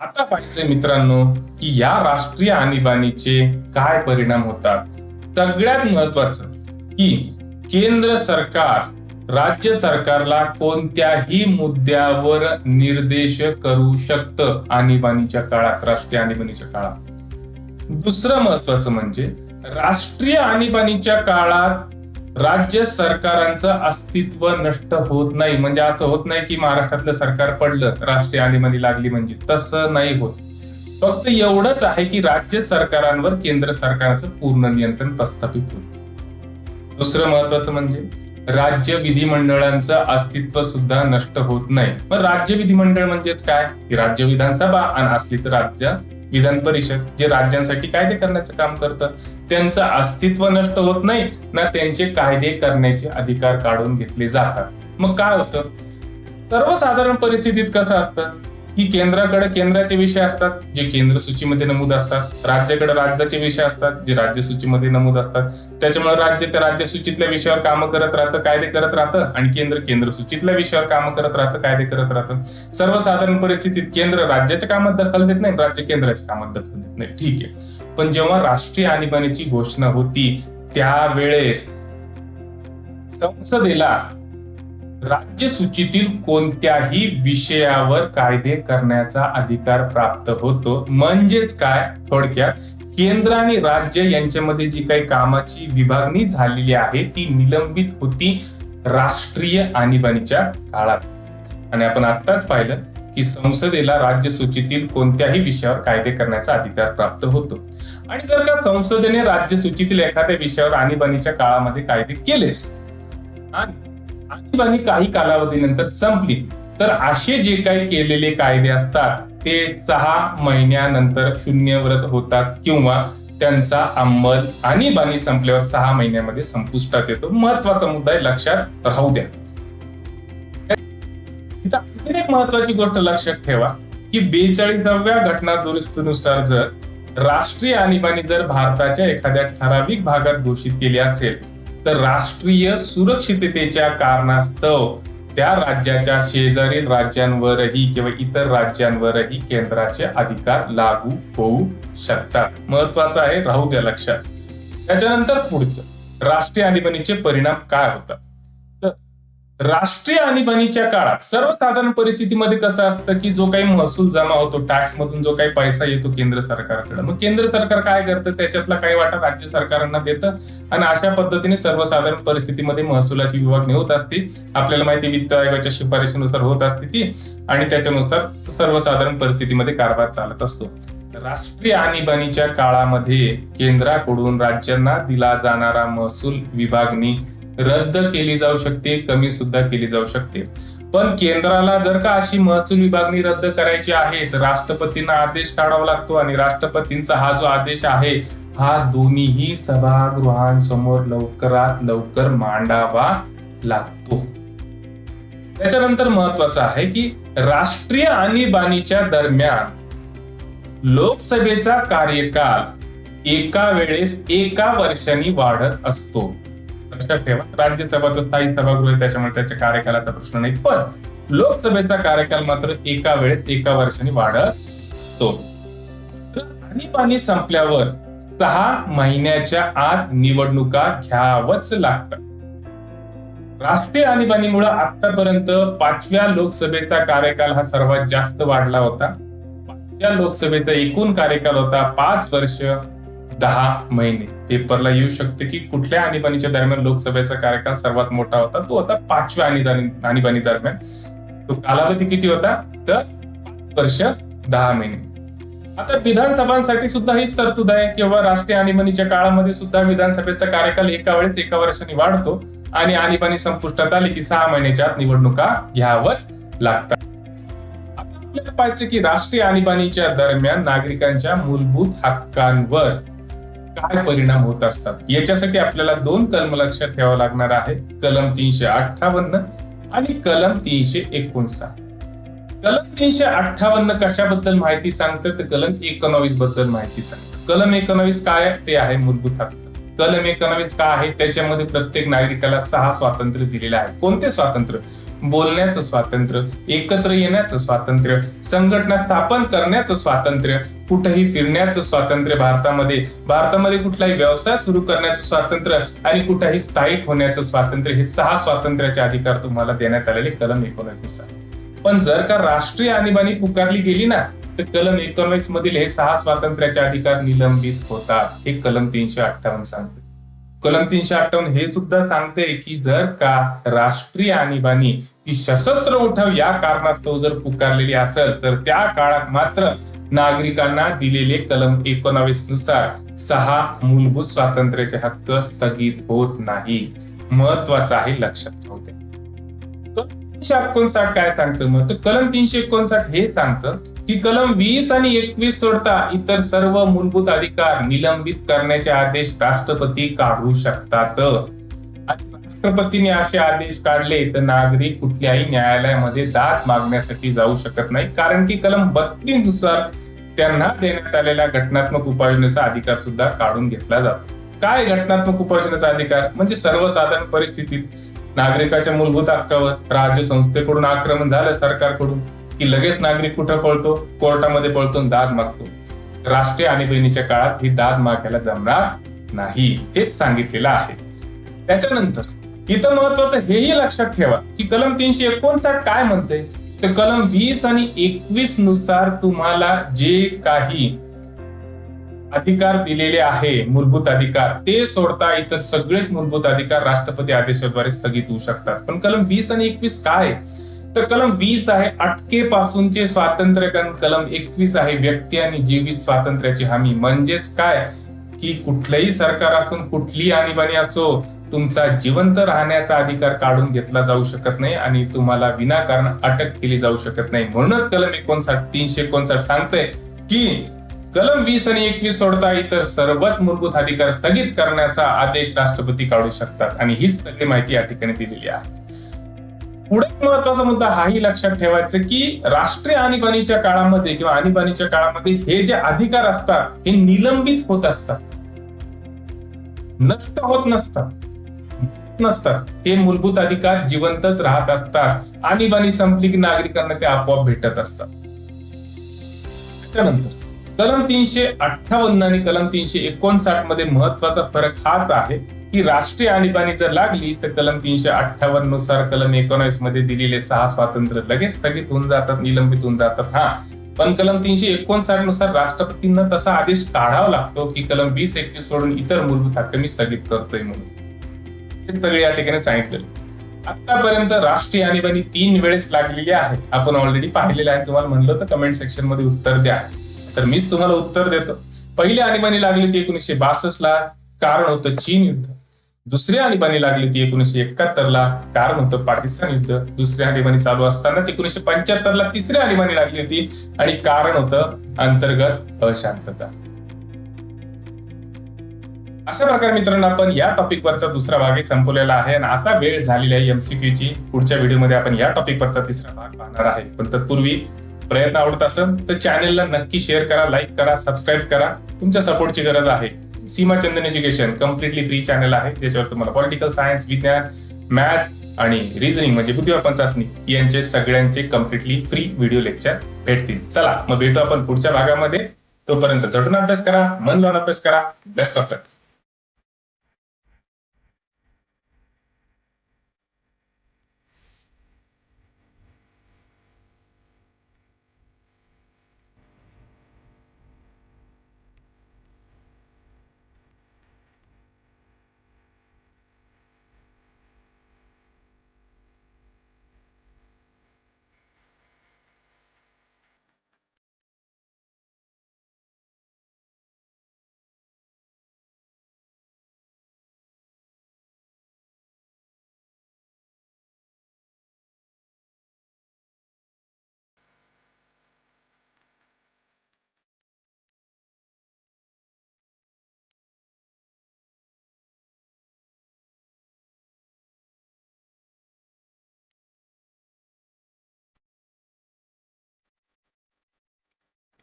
आता पाहिजे मित्रांनो की या राष्ट्रीय आणीबाणीचे काय परिणाम होतात? सगळ्यात महत्वाचं की केंद्र सरकार राज्य सरकारला कोणत्याही मुद्द्यावर निर्देश करू शकतं आणीबाणीच्या काळात राष्ट्रीय आणीबाणीच्या काळात. दुसरं महत्वाचं म्हणजे राष्ट्रीय आणीबाणीच्या काळात राज्य सरकारांचं अस्तित्व नष्ट होत नाही. म्हणजे असं होत नाही की महाराष्ट्रातलं सरकार पडलं राष्ट्रीय आणीबाणी लागली म्हणजे. तसं नाही होत. फक्त एवढंच आहे की राज्य सरकारांवर केंद्र सरकारचं पूर्ण नियंत्रण प्रस्थापित होत. दुसरं महत्वाचं म्हणजे राज्य विधिमंडळांचं अस्तित्व सुद्धा नष्ट होत नाही. मग राज्य विधिमंडळ म्हणजेच काय? राज्य विधानसभा आणि असली तर राज्य विधान परिषद जे राज्यांसाठी कायदे करण्याचं काम करतं त्यांचं अस्तित्व नष्ट होत नाही ना त्यांचे कायदे करण्याचे अधिकार काढून घेतले जातात. मग काय होतं? सर्वसाधारण परिस्थितीत कसं असतं? की केंद्राकडे केंद्राचे विषय असतात जे केंद्र सूचीमध्ये नमूद असतात. राज्याकडे राज्याचे विषय असतात जे राज्य सूचीमध्ये नमूद असतात. त्याच्यामुळे राज्य त्या राज्य सूचीतल्या विषयावर कामं करत राहतं कायदे करत राहतं आणि केंद्र केंद्र सूचीतल्या विषयावर कामं करत राहतं कायदे करत राहतं. सर्वसाधारण परिस्थितीत केंद्र राज्याच्या कामात दखल देत नाही राज्य केंद्राच्या कामात दखल देत नाही. ठीक आहे. पण जेव्हा राष्ट्रीय आणीबाणीची घोषणा होती त्यावेळेस संसदेला राज्य सूचीतील कोणत्याही विषयावर कायदे करण्याचा अधिकार प्राप्त होतो. म्हणजेच काय? थोडक्यात केंद्र आणि राज्य यांच्यामध्ये जी काही कामाची विभागणी झालेली आहे ती निलंबित होती राष्ट्रीय आणीबाणीच्या काळात. आणि आपण आत्ताच पाहिलं की संसदेला राज्य सूचीतील कोणत्याही विषयावर कायदे करण्याचा अधिकार प्राप्त होतो. आणि जर का संसदेने राज्य सूचीतील एखाद्या विषयावर आणीबाणीच्या काळामध्ये कायदे केलेच आणि आणीबाणी काही कालावधीनंतर संपली. तर असे जे काही केलेले कायदे असतात ते सहा महिन्यानंतर शून्यव्रत होतात किंवा त्यांचा अंमल आणीबाणी संपल्यावर सहा महिन्यामध्ये संपुष्टात येतो. महत्त्वाचा मुद्दा आहे लक्षात राहू द्या. एक महत्वाची गोष्ट लक्षात ठेवा की बेचाळीसाव्या घटना दुरुस्तीनुसार जर राष्ट्रीय आणीबाणी जर भारताच्या एखाद्या ठराविक भागात घोषित केली असेल तर राष्ट्रीय सुरक्षिततेच्या कारणास्तव त्या राज्याच्या शेजारील राज्यांवरही किंवा इतर राज्यांवरही केंद्राचे अधिकार लागू होऊ शकतात. महत्वाचं आहे राहू द्या लक्षात. त्याच्यानंतर पुढचं. राष्ट्रीय आणीबाणीचे परिणाम काय होतात? राष्ट्रीय आणीबाणीच्या काळात सर्वसाधारण परिस्थितीमध्ये कसं असतं की जो काही महसूल जमा होतो टॅक्स मधून जो काही पैसा येतो केंद्र सरकारकडे मग केंद्र सरकार काय करतं? त्याच्यातला काही वाटा राज्य सरकारांना देतं आणि अशा पद्धतीने सर्वसाधारण परिस्थितीमध्ये महसुलाची विभागणी होत असते. आपल्याला माहिती वित्त आयोगाच्या शिफारशीनुसार होत असते ती आणि त्याच्यानुसार सर्वसाधारण परिस्थितीमध्ये कारभार चालत असतो. राष्ट्रीय आणीबाणीच्या काळामध्ये केंद्राकडून राज्यांना दिला जाणारा महसूल विभागणी रद्द केली जाऊ शकते कमी सुद्धा केली जाऊ शकते. पण केंद्राला जर का अशी महसूल विभागणी रद्द करायची आहे तर राष्ट्रपतींना आदेश काढावा लागतो आणि राष्ट्रपतींचा हा जो आदेश आहे हा दोन्हीही सभागृहांसमोर लवकरात लवकर मांडावा लागतो. त्याच्यानंतर महत्वाचं आहे की राष्ट्रीय आणीबाणीच्या दरम्यान लोकसभेचा कार्यकाळ एका वेळेस एका वर्षांनी वाढत असतो. लक्षात ठेवा. राज्यसभा तो स्थायी सभागृह आहे, त्याच्यामुळे त्याच्या कार्यकालाचा प्रश्न नाही. पण लोकसभेचा कार्यकाल मात्र एका वेळेस एका वर्षाने वाढतो. आणीबाणी संपल्यावर सहा महिन्याच्या आत निवडणुका घ्यावच लागतात. राष्ट्रीय आणीबाणीमुळे आतापर्यंत पाचव्या लोकसभेचा कार्यकाल हा सर्वात जास्त वाढला होता. पाचव्या लोकसभेचा एकूण कार्यकाल होता पाच वर्ष. दहा महिने. पेपरला येऊ शकते की कुठल्या आणीबाणीच्या दरम्यान लोकसभेचा कार्यकाळ सर्वात मोठा होता? तो होता पाचव्या आणीबाणी आणीबाणी दरम्यान. तो कालावधी किती होता? तर वर्ष दहा महिने. आता विधानसभांसाठी सुद्धा हीच तरतूद आहे. किंवा राष्ट्रीय आणीबाणीच्या काळामध्ये सुद्धा विधानसभेचा कार्यकाल एका वेळेस एका वर्षाने वाढतो आणि आणीबाणी संपुष्टात आली की सहा महिन्याच्या आत निवडणुका घ्यावच लागतात. आता आपल्याला पाहिजे की राष्ट्रीय आणीबाणीच्या दरम्यान नागरिकांच्या मूलभूत हक्कांवर काय परिणाम होत असतात? याच्यासाठी आपल्याला दोन कलम लक्षात ठेवावं लागणार आहे. कलम तीनशे अठ्ठावन्न आणि कलम तीनशे एकोणसाठ. कलम तीनशे अठ्ठावन्न कशाबद्दल माहिती सांगतं? तर कलम एकोणावीसबद्दल माहिती सांगतं. कलम एकोणावीस काय ते आहे मूलभूत हक्क. कलम एकोणावीस का आहे? त्याच्यामध्ये प्रत्येक नागरिकाला सहा स्वातंत्र्य दिलेले आहे कोणते स्वातंत्र्य? बोलण्याचं स्वातंत्र्य एकत्र येण्याचं स्वातंत्र्य संघटना स्थापन करण्याचं स्वातंत्र्य कुठेही फिरण्याचं स्वातंत्र्य भारतामध्ये. भारतामध्ये कुठलाही व्यवसाय सुरू करण्याचं स्वातंत्र्य आणि कुठेही स्थायिक होण्याचं स्वातंत्र्य हे सहा स्वातंत्र्याचे अधिकार तुम्हाला देण्यात आलेले कलम एकोणीस पण जर का राष्ट्रीय आणीबाणी पुकारली गेली ना तर कलम इकॉनॉमिक्स मधील हे सहा स्वातंत्र्याचे अधिकार निलंबित होतात. हे कलम तीनशे अठ्ठावन्न सांगते. कलम तीनशे अठ्ठावन्न हे सुद्धा सांगते की जर का राष्ट्रीय आणीबाणी ही सशस्त्र उठाव या कारणास्तव जर पुकारलेली असेल तर त्या काळात मात्र नागरिकांना दिलेले कलम एकोणावीसनुसार सहा मूलभूत स्वातंत्र्याचे हक्क स्थगित होत नाही. महत्वाचं आहे लक्षात राहू द्या तीनशे एकोणसाठ काय सांगतं? मग तर कलम तीनशे एकोणसाठ हे सांगतं की कलम वीस आणि एकवीस सोडता इतर सर्व मूलभूत अधिकार निलंबित करण्याचे आदेश राष्ट्रपती काढू शकतात. राष्ट्रपतीने असे आदेश काढले तर नागरिक कुठल्याही न्यायालयामध्ये दाद मागण्यासाठी जाऊ शकत नाही कारण की कलम बत्तीसनुसार त्यांना देण्यात आलेल्या घटनात्मक उपाययोजनेचा अधिकार सुद्धा काढून घेतला जातो. काय घटनात्मक उपाययोजनेचा अधिकार? म्हणजे सर्वसाधारण परिस्थितीत नागरिकाच्या मूलभूत हक्कावर राज्य संस्थेकडून आक्रमण झालं सरकारकडून. की लगेच नागरिक कुठं पळतो? कोर्टामध्ये पळतो दाद मागतो. राष्ट्रीय आणीबाणीच्या काळात ही दाद मागायला जमणार नाही हेच सांगितलेलं आहे. त्याच्यानंतर इथं महत्वाचं हेही लक्षात ठेवा की कलम तीनशे एकोणसाठ काय म्हणते तर कलम वीस आणि एकवीसनुसार तुम्हाला जे काही अधिकार दिलेले आहे मूलभूत अधिकार ते सोडता इतर सगळेच मूलभूत अधिकार राष्ट्रपती आदेशाद्वारे स्थगित होऊ शकतात. पण कलम वीस आणि एकवीस काय? तर कलम वीस आहे अटकेपासूनचे स्वातंत्र्य कन- कलम एकवीस आहे व्यक्ती आणि जीवित स्वातंत्र्याची हमी. म्हणजेच काय? की कुठलंही सरकार असून कुठलीही आणीबाणी असो तुमचा जिवंत राहण्याचा अधिकार काढून घेतला जाऊ शकत नाही आणि तुम्हाला विनाकारण अटक केली जाऊ शकत नाही. म्हणूनच कलम एकोणसाठ तीनशे एकोणसाठ सांगते की कलम वीस आणि एकवीस सोडता इतर सर्वच मूलभूत अधिकार स्थगित करण्याचा आदेश राष्ट्रपती काढू शकतात. आणि हीच सगळी माहिती या ठिकाणी दिलेली आहे. पुढे महत्त्वाचा मुद्दा हाही लक्षात ठेवायचं की राष्ट्रीय आणीबाणीच्या काळामध्ये किंवा आणीबाणीच्या काळामध्ये हे जे अधिकार असतात हे निलंबित होत असतात. नष्ट होत नसतात. नसतात. हे मूलभूत अधिकार जिवंतच राहत असतात. आणीबाणी संपली की नागरिकांना ते आपोआप भेटत असतात. त्यानंतर कलम तीनशे अठ्ठावन्न आणि कलम तीनशे एकोणसाठमध्ये महत्त्वाचा फरक हाच आहे. की राष्ट्रीय आणीबाणी जर लागली तर कलम तीनशे अठ्ठावन्ननुसार कलम एकोणीसमध्ये दिलेले सहा स्वातंत्र्य लगेच स्थगित होऊन जातात निलंबित होऊन जातात हा. पण कलम तीनशे एकोणसाठनुसार राष्ट्रपतींना तसा आदेश काढावा लागतो की कलम वीस एकवीस सोडून इतर मूलभूत हक्क मी स्थगित करतोय म्हणून. हे सगळे या ठिकाणी सांगितलेलं. आतापर्यंत राष्ट्रीय आणीबाणी तीन वेळेस लागलेली आहे. आपण ऑलरेडी पाहिलेलं आहे. तुम्हाला म्हणलं तर कमेंट सेक्शनमध्ये उत्तर द्या. तर मीच तुम्हाला उत्तर देतो. पहिली आणीबाणी लागली ती एकोणीसशे बासष्ट ला कारण होतं चीन युद्ध. दुसरी आणीबाणी लागली ती एकोणीसशे एकाहत्तर ला कारण होतं पाकिस्तान युद्ध दुसरी आणीबाणी चालू असतानाच एकोणीसशे पंच्याहत्तर ला तिसरी आणीबाणी लागली होती. आणि कारण होतं अंतर्गत अशांतता. अशा प्रकारे मित्रांनो आपण या टॉपिक वरचा दुसरा भागही संपवलेला आहे. आणि आता वेळ झालेली आहे एमसीक्यू ची. पुढच्या व्हिडिओमध्ये आपण या टॉपिक वरचा तिसरा भाग पाहणार आहे. पण तत्पूर्वी प्रयत्न आवडत असेल तर चॅनेलला नक्की शेअर करा लाईक करा सबस्क्राईब करा. तुमच्या सपोर्टची गरज आहे. Seemachandan education completely free channel आहे ज्याच्यावर तुम्हाला पॉलिटिकल सायन्स विज्ञान मॅथ्स आणि रिझनिंग म्हणजे बुद्धिवापन चाचणी यांचे सगळ्यांचे कम्प्लिटली फ्री व्हिडिओ लेक्चर भेटतील. चला मग भेटू आपण पुढच्या भागामध्ये. तोपर्यंत झटून अभ्यास करा मन लावून अभ्यास करा. Best of luck